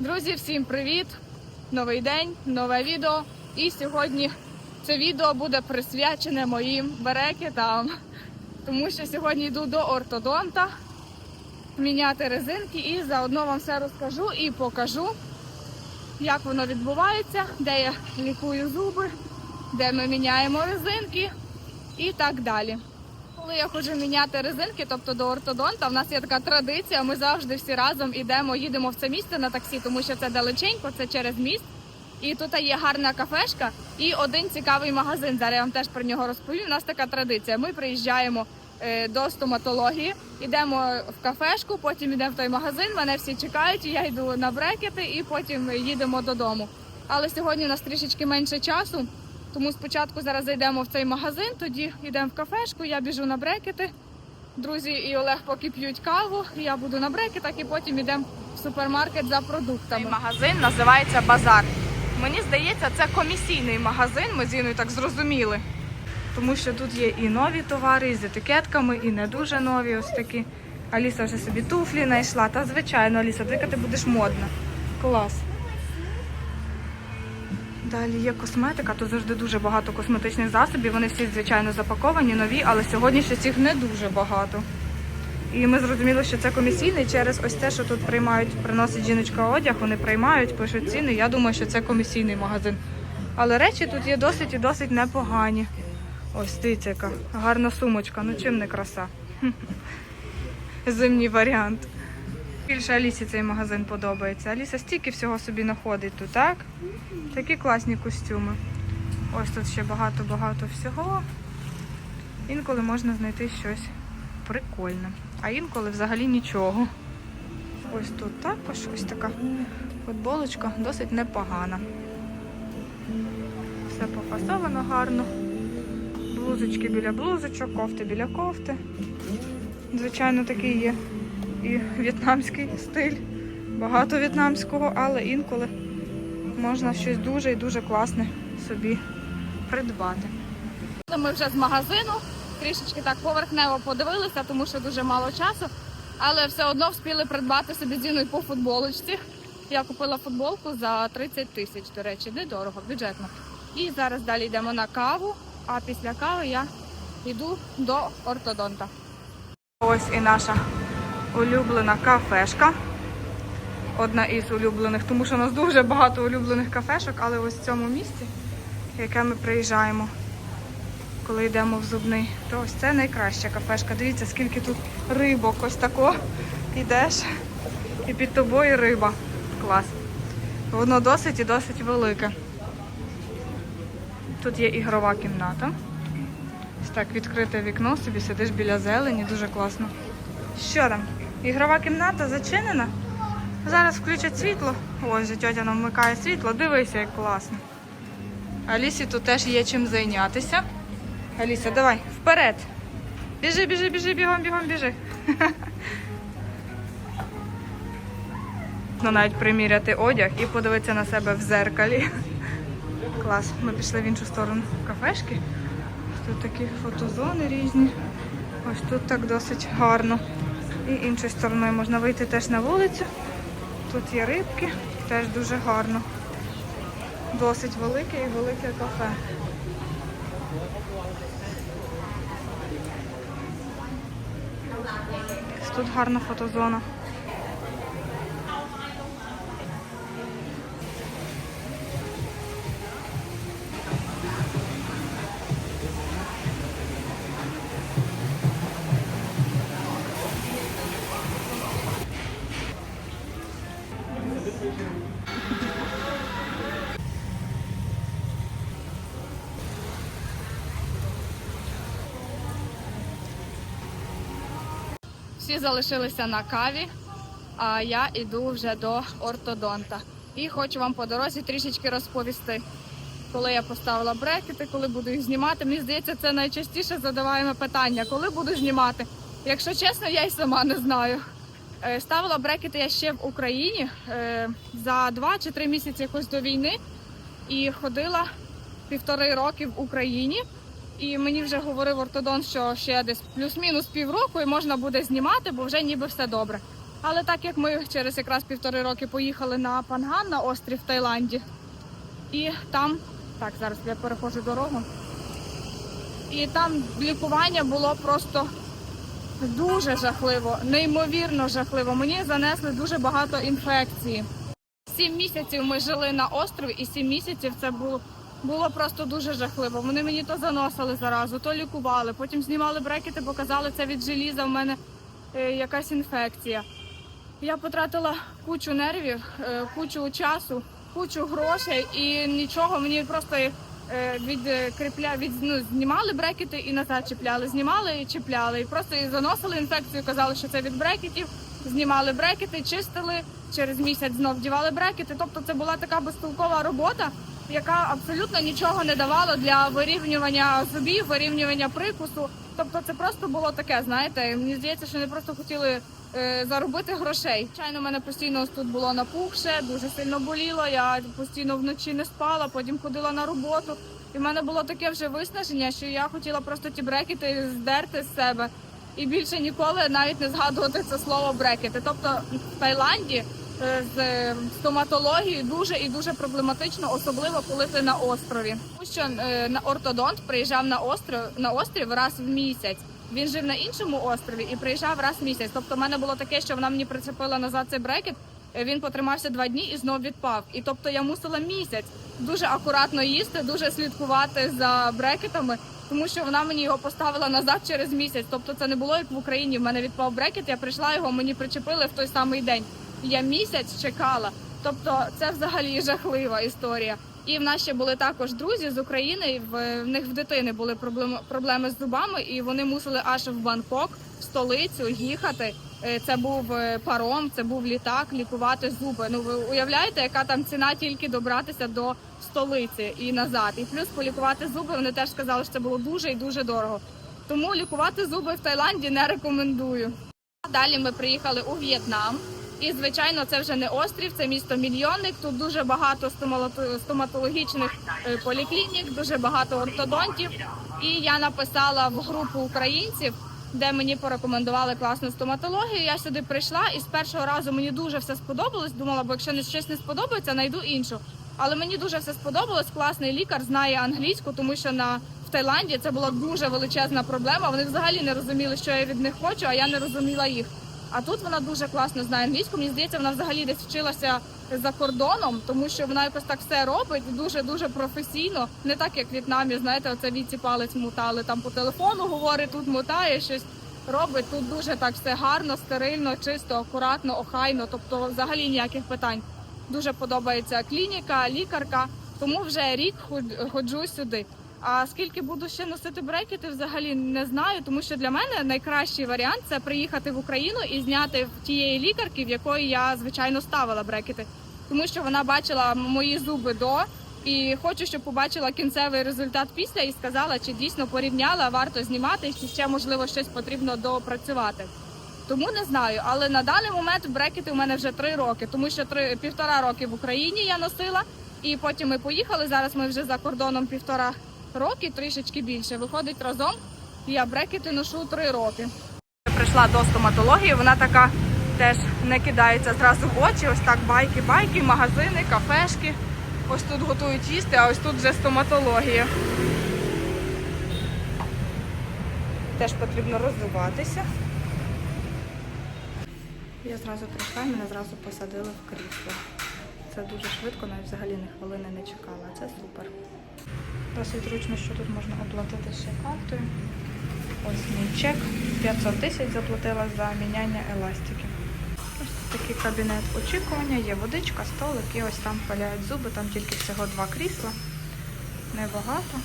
Друзі, всім привіт! Новий день, нове відео. І сьогодні це відео буде присвячене моїм берекетам. Тому що сьогодні йду до ортодонта міняти резинки і заодно вам все розкажу і покажу, як воно відбувається, де я лікую зуби, де ми міняємо резинки і так далі. Коли я ходжу міняти резинки, тобто до ортодонта, в нас є така традиція. Ми завжди всі разом ідемо, їдемо в це місце на таксі, тому що це далеченько, це через міст. І тут є гарна кафешка і один цікавий магазин. Зараз я вам теж про нього розповім. У нас така традиція. Ми приїжджаємо е, до стоматології, йдемо в кафешку, потім йдемо в той магазин. Мене всі чекають. Я йду на брекети і потім їдемо додому. Але сьогодні у нас трішечки менше часу. Тому спочатку зараз зайдемо в цей магазин, тоді йдемо в кафешку, я біжу на брекети. Друзі і Олег поки п'ють каву, я буду на брекетах і потім йдемо в супермаркет за продуктами. Цей магазин називається Базар. Мені здається, це комісійний магазин, ми з Іною так зрозуміли. Тому що тут є і нові товари, і з етикетками, і не дуже нові ось такі. Аліса вже собі туфлі знайшла. Та звичайно, Аліса, ти ти будеш модна. Клас. Далі є косметика, тут завжди дуже багато косметичних засобів. Вони всі, звичайно, запаковані, нові, але сьогодні ще цих не дуже багато. І ми зрозуміли, що це комісійний через ось те, що тут приймають, приносить жіночка одяг, вони приймають, пишуть ціни. Я думаю, що це комісійний магазин. Але речі тут є досить і досить непогані. Ось дивіться, гарна сумочка. Ну чим не краса. Зимній варіант. Більше Алісі цей магазин подобається. Аліса стільки всього собі знаходить тут, так? Такі класні костюми. Ось тут ще багато-багато всього. Інколи можна знайти щось прикольне. А інколи взагалі нічого. Ось тут також ось така футболочка досить непогана. Все пофасовано гарно. Блузочки біля блузочок, кофти біля кофти. Звичайно, такий є і в'єтнамський стиль. Багато в'єтнамського, але інколи можна щось дуже і дуже класне собі придбати. Ми вже з магазину трішечки так поверхнево подивилися, тому що дуже мало часу, але все одно встигли придбати собі зіною по футболочці. Я купила футболку за 30 тисяч, до речі, недорого, бюджетно. І зараз далі йдемо на каву, а після кави я йду до ортодонта. Ось і наша улюблена кафешка. Одна із улюблених, тому що у нас дуже багато улюблених кафешок, але ось в цьому місці, яке ми приїжджаємо, коли йдемо в зубний, то ось це найкраща кафешка. Дивіться, скільки тут рибок, ось тако йдеш, і під тобою риба. Клас. Воно досить і досить велике. Тут є ігрова кімната. Ось так відкрите вікно, собі сидиш біля зелені, дуже класно. Що там? Ігрова кімната зачинена. Зараз включать світло. Ось же тьотя нам вмикає світло. Дивися, як класно. Алісі тут теж є чим зайнятися. Аліся, давай, вперед. Біжи, біжи, біжи, бігом, бігом, біжи. Ну, навіть приміряти одяг і подивитися на себе в зеркалі. Клас. Ми пішли в іншу сторону кафешки. Тут такі фотозони різні. Ось тут так досить гарно. І іншою стороною можна вийти теж на вулицю. Тут є рибки, теж дуже гарно. Досить велике і велике кафе. Тут гарна фотозона. Залишилися на каві, а я йду вже до ортодонта. І хочу вам по дорозі трішечки розповісти, коли я поставила брекети, коли буду їх знімати. Мені здається, це найчастіше задаваємо питання, коли буду знімати. Якщо чесно, я й сама не знаю. Е, Ставила брекети я ще в Україні е, за два чи три місяці якось до війни і ходила півтори роки в Україні. І мені вже говорив ортодонт, що ще десь плюс-мінус півроку і можна буде знімати, бо вже ніби все добре. Але так як ми через якраз півтори роки поїхали на Панган на острів в Таїланді, і там, так, зараз я переходжу дорогу. І там лікування було просто дуже жахливо, неймовірно жахливо. Мені занесли дуже багато інфекції. Сім місяців ми жили на острові, і сім місяців це було, було просто дуже жахливо. Вони мені то заносили заразу, то лікували, потім знімали брекети, бо казали, це від желіза в мене е, якась інфекція. Я потратила кучу нервів, е, кучу часу, кучу грошей і нічого. Мені просто е, відкріпля, від, ну, знімали брекети і назад чіпляли. Знімали і чіпляли. І просто і заносили інфекцію, казали, що це від брекетів. Знімали брекети, чистили, через місяць знов вдівали брекети. Тобто це була така безтолкова робота, яка абсолютно нічого не давала для вирівнювання зубів, вирівнювання прикусу. Тобто це просто було таке, знаєте, мені здається, що вони просто хотіли е, заробити грошей. Звичайно, мене постійно тут було напухше, дуже сильно боліло. Я постійно вночі не спала, потім ходила на роботу. І в мене було таке вже виснаження, що я хотіла просто ті брекети здерти з себе і більше ніколи навіть не згадувати це слово брекети. Тобто в Таїланді з е, стоматологією дуже і дуже проблематично, особливо коли ти на острові. Тому що е, на ортодонт приїжджав на острів на острів раз в місяць. Він жив на іншому острові і приїжджав раз в місяць. Тобто, в мене було таке, що вона мені прицепила назад цей брекет. е, Він потримався два дні і знов відпав. І тобто я мусила місяць дуже акуратно їсти, дуже слідкувати за брекетами, тому що вона мені його поставила назад через місяць. Тобто це не було як в Україні. В мене відпав брекет. Я прийшла його, мені причепили в той самий день. Я місяць чекала. Тобто це взагалі жахлива історія. І в нас ще були також друзі з України. В, в них в дитини були проблеми, проблеми з зубами, і вони мусили аж в Бангкок, в столицю їхати. Е, Це був е, паром, це був літак, лікувати зуби. Ну ви уявляєте, яка там ціна тільки добратися до столиці і назад. І плюс полікувати зуби. Вони теж сказали, що це було дуже і дуже дорого. Тому лікувати зуби в Таїланді не рекомендую. Далі ми приїхали у В'єтнам. І звичайно, це вже не острів, це місто мільйонник. Тут дуже багато стоматологічних е, поліклінік, дуже багато ортодонтів. І я написала в групу українців, де мені порекомендували класну стоматологію. Я сюди прийшла, і з першого разу мені дуже все сподобалось. Думала, бо якщо не щось не сподобається, знайду іншу. Але мені дуже все сподобалось. Класний лікар знає англійську, тому що на в Таїланді це була дуже величезна проблема. Вони взагалі не розуміли, що я від них хочу, а я не розуміла їх. А тут вона дуже класно знає англійську. Мені здається, вона взагалі десь вчилася за кордоном, тому що вона якось так все робить дуже дуже професійно. Не так як в В'єтнамі, знаєте, оце віці палець мутали там по телефону, говорить, тут мутає щось. Робить тут дуже так все гарно, стерильно, чисто, акуратно, охайно. Тобто, взагалі ніяких питань. Дуже подобається клініка, лікарка. Тому вже рік ходжу сюди. А скільки буду ще носити брекети, взагалі не знаю, тому що для мене найкращий варіант це приїхати в Україну і зняти в тієї лікарки, в якої я звичайно ставила брекети, тому що вона бачила мої зуби до. І хочу, щоб побачила кінцевий результат після і сказала, чи дійсно порівняла, варто знімати, чи ще можливо щось потрібно допрацювати. Тому не знаю, але на даний момент брекети у мене вже три роки, тому що три півтора роки в Україні я носила, і потім ми поїхали. Зараз ми вже за кордоном півтора роки, трішечки більше. Виходить разом. Я брекети ношу три роки. Прийшла до стоматології, вона така теж не кидається зразу в очі. Ось так байки, байки, магазини, кафешки. Ось тут готують їсти, а ось тут вже стоматологія. Теж потрібно розвиватися. Я зразу прийшла і мене зразу посадили в крісло. Це дуже швидко, навіть взагалі ні хвилини не чекала. Це супер. Досить зручно, що тут можна оплатити ще картою. Ось мій чек. 500 тисяч заплатила за міняння еластиків. Ось такий кабінет очікування, є водичка, столик і ось там паляють зуби, там тільки всього два крісла. Небагато.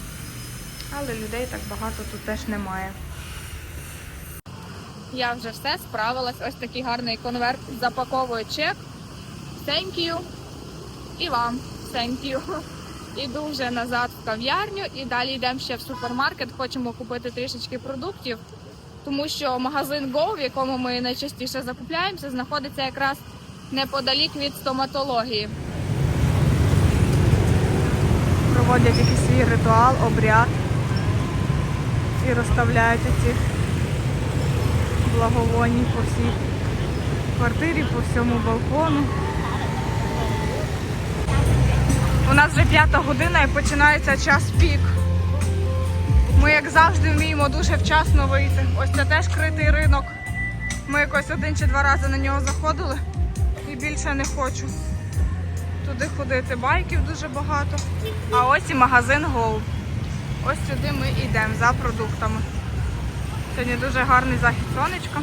Але людей так багато тут теж немає. Я вже все справилась. Ось такий гарний конверт. Запаковую чек. Thank you. І вам thank you. Іду вже назад в кав'ярню і далі йдемо ще в супермаркет. Хочемо купити трішечки продуктів, тому що магазин Go, в якому ми найчастіше закупляємося, знаходиться якраз неподалік від стоматології. Проводять якийсь свій ритуал, обряд і розставляють ці благовонні по всій квартирі, по всьому балкону. У нас вже п'ята година і починається час пік. Ми, як завжди, вміємо дуже вчасно вийти. Ось це теж критий ринок. Ми якось один чи два рази на нього заходили і більше не хочу туди ходити. Байків дуже багато. А ось і магазин Go. Ось сюди ми йдемо за продуктами. Сьогодні дуже гарний захід сонечка.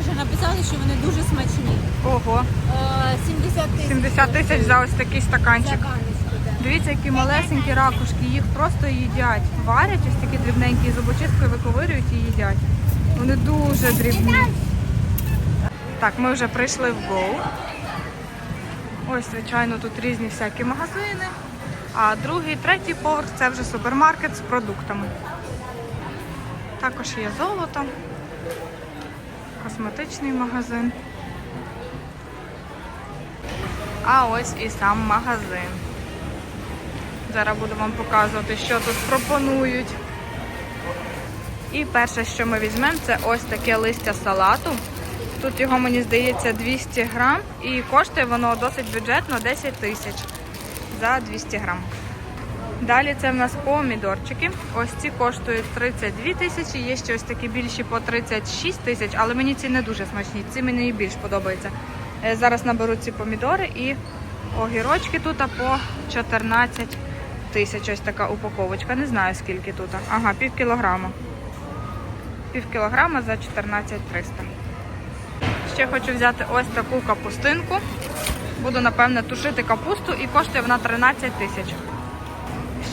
Вже написали, що вони дуже смачні. Ого, Е, 70 тисяч. за ось такий стаканчик. Дивіться, які малесенькі ракушки, їх просто їдять. Варять ось такі дрібненькі, з зубочисткою виковирюють і їдять. Вони дуже дрібні. Так, ми вже прийшли в Go. Ось, звичайно, тут різні всякі магазини. А другий, третій поверх це вже супермаркет з продуктами. Також є золото, косметичний магазин. А ось і сам магазин. Зараз буду вам показувати, що тут пропонують. І перше, що ми візьмемо, це ось таке листя салату. Тут його, мені здається, 200 грам і коштує воно досить бюджетно 10 тисяч за 200 грам. Далі це в нас помідорчики. Ось ці коштують 32 тисячі, є ще ось такі більші по 36 тисяч, але мені ці не дуже смачні, ці мені і більш подобаються. Е, Зараз наберу ці помідори і огірочки тут по 14 тисяч. Ось така упаковочка. Не знаю скільки тут. Ага, пів кілограма. Пів кілограма за 14 300. Ще хочу взяти ось таку капустинку. Буду, напевне, тушити капусту і коштує вона 13 тисяч.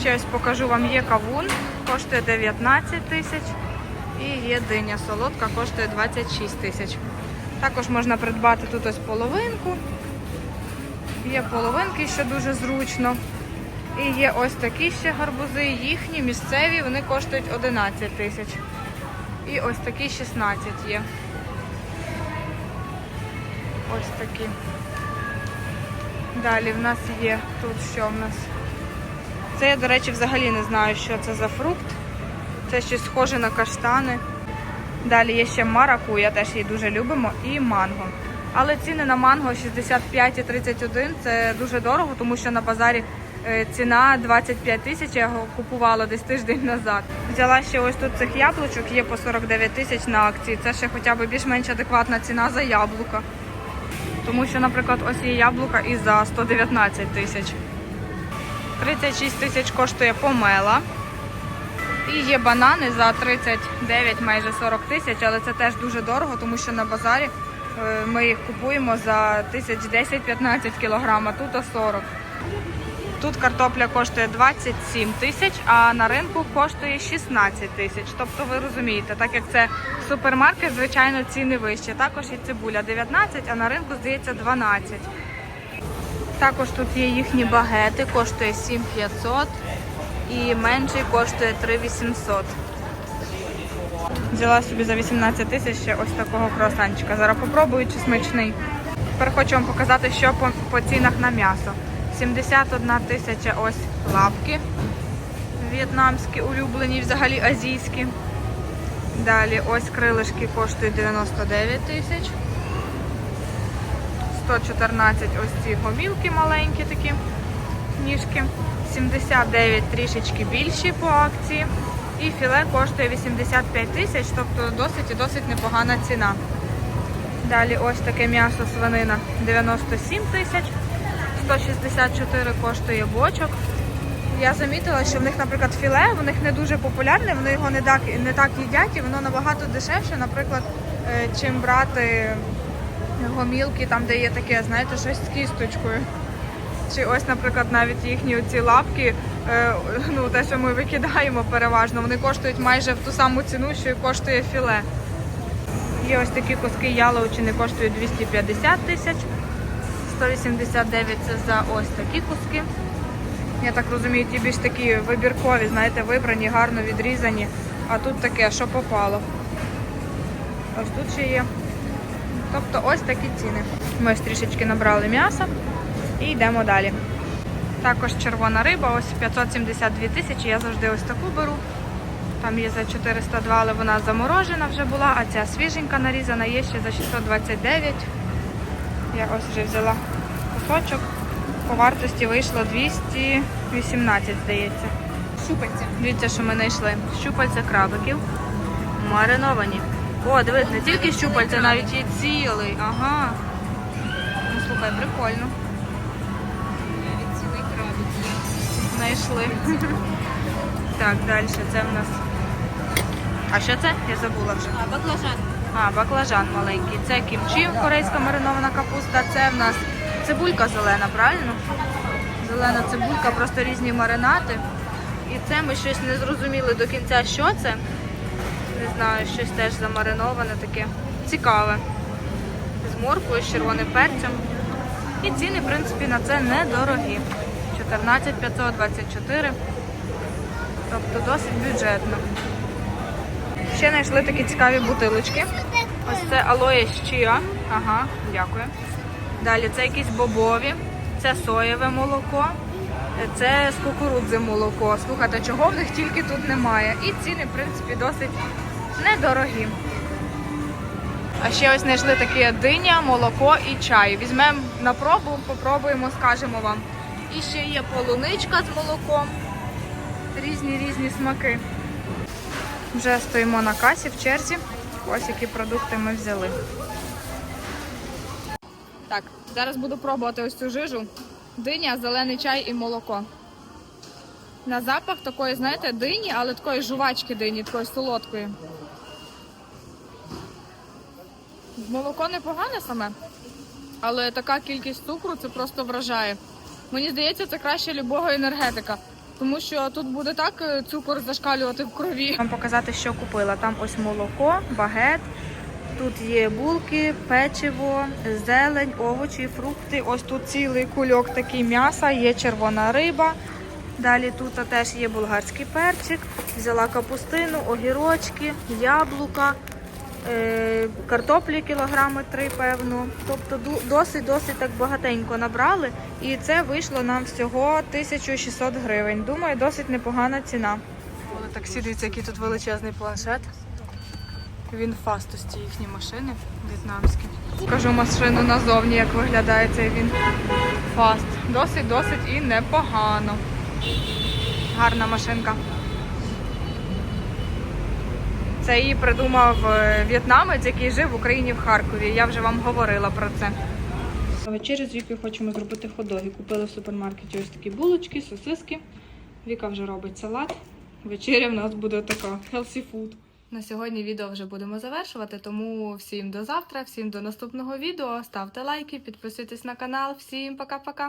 Ще ось покажу вам є кавун, коштує 19 тисяч. І є диня солодка, коштує 26 тисяч. Також можна придбати тут ось половинку. Є половинки, що дуже зручно. І є ось такі ще гарбузи, їхні місцеві, вони коштують 11 тисяч. І ось такі 16 є. Ось такі. Далі в нас є тут що в нас? Це я, до речі, взагалі не знаю, що це за фрукт. Це щось схоже на каштани. Далі є ще маракуя, теж її дуже любимо, і манго. Але ціни на манго 65 і 31 це дуже дорого, тому що на базарі е, ціна 25 тисяч, я його купувала десь тиждень назад. Взяла ще ось тут цих яблучок, є по 49 тисяч на акції. Це ще хоча б більш-менш адекватна ціна за яблука. Тому що, наприклад, ось є яблука і за 119 тисяч. 36 тисяч коштує помела. І є банани за 39, майже 40 тисяч, але це теж дуже дорого, тому що на базарі е, ми їх купуємо за тисяч 10-15 кілограм, а тут 40. Тут картопля коштує 27 тисяч, а на ринку коштує 16 тисяч. Тобто ви розумієте, так як це супермаркет, звичайно, ціни вищі. Також і цибуля 19, а на ринку, здається, 12. Також тут є їхні багети, коштує 7500 і менший коштує 3800. Взяла собі за 18 тисяч ще ось такого круасанчика. Зараз попробую, чи смачний. Тепер хочу вам показати, що по, по цінах на м'ясо. 71 тисяча ось лапки в'єтнамські, улюблені, взагалі азійські. Далі ось крилишки коштують 99 тисяч. 114 ось ці гомілки маленькі такі ніжки. 79 трішечки більші по акції. І філе коштує 85 тисяч, тобто досить і досить непогана ціна. Далі ось таке м'ясо свинина 97 тисяч, 164 коштує бочок. Я замітила, що в них, наприклад, філе, в них не дуже популярне, вони його не так, не так їдять і воно набагато дешевше, наприклад, е, чим брати гомілки, там, де є таке, знаєте, щось з кісточкою. Чи ось, наприклад, навіть їхні оці лапки, е, ну те, що ми викидаємо переважно, вони коштують майже в ту саму ціну, що і коштує філе. Є ось такі куски яловичини, коштують 250 тисяч, 189 це за ось такі куски. Я так розумію, ті більш такі вибіркові, знаєте, вибрані, гарно відрізані. А тут таке, що попало. Ось тут ще є Тобто ось такі ціни. Ми ось трішечки набрали м'яса і йдемо далі. Також червона риба, ось 572 тисячі. Я завжди ось таку беру. Там є за 402, але вона заморожена вже була, а ця свіженька нарізана є ще за 629. Я ось вже взяла кусочок. По вартості вийшло 218, здається. Щупальця. Дивіться, що ми знайшли. Щупальця крабиків. Мариновані. О, дивись, не тільки щупальця, навіть є цілий. Ага. Ну слухай, прикольно. Знайшли. Так, далі це в нас. А що це? Я забула вже. А, баклажан. А, баклажан маленький. Це кімчі, корейська маринована капуста. Це в нас цибулька зелена, правильно? Зелена цибулька, просто різні маринати. І це ми щось не зрозуміли до кінця, що це. Не знаю, щось теж замариноване таке. Цікаве. З морквою, з червоним перцем. І ціни, в принципі, на це недорогі. 14 524. Тобто досить бюджетно. Ще знайшли такі цікаві бутилочки. Ось це алоє з чиа. Ага, дякую. Далі це якісь бобові, це соєве молоко, це з кукурудзи молоко. Слухайте, чого в них тільки тут немає. І ціни, в принципі, досить недорогі. А ще ось знайшли такі диня, молоко і чай. Візьмемо на пробу, попробуємо, скажемо вам. І ще є полуничка з молоком. Різні різні смаки. Вже стоїмо на касі в черзі. Ось які продукти ми взяли. Так, зараз буду пробувати ось цю жижу. Диня, зелений чай і молоко. На запах такої, знаєте, дині, але такої жувачки дині, такої солодкої. Молоко непогане саме, але така кількість цукру це просто вражає. Мені здається, це краще любого енергетика. Тому що тут буде так е, цукор зашкалювати в крові. Вам показати, що купила. Там ось молоко, багет. Тут є булки, печиво, зелень, овочі, фрукти. Ось тут цілий кульок такий м'яса, є червона риба. Далі тут теж є болгарський перчик. Взяла капустину, огірочки, яблука, картоплі кілограми три, певно. Тобто досить-досить так багатенько набрали. І це вийшло нам всього 1600 гривень. Думаю, досить непогана ціна. Але таксі, дивіться, який тут величезний планшет. Він фастості їхні машини в'єтнамські. Скажу машину назовні, як виглядає цей він фаст. Досить, досить і непогано. Гарна машинка. Це її придумав е, в'єтнамець, який жив в Україні в Харкові. Я вже вам говорила про це. Вечерю з Вікою хочемо зробити ходоги. Купили в супермаркеті ось такі булочки, сосиски. Віка вже робить салат. Вечеря в нас буде така healthy food. На сьогодні відео вже будемо завершувати, тому всім до завтра, всім до наступного відео. Ставте лайки, підписуйтесь на канал. Всім пока-пока.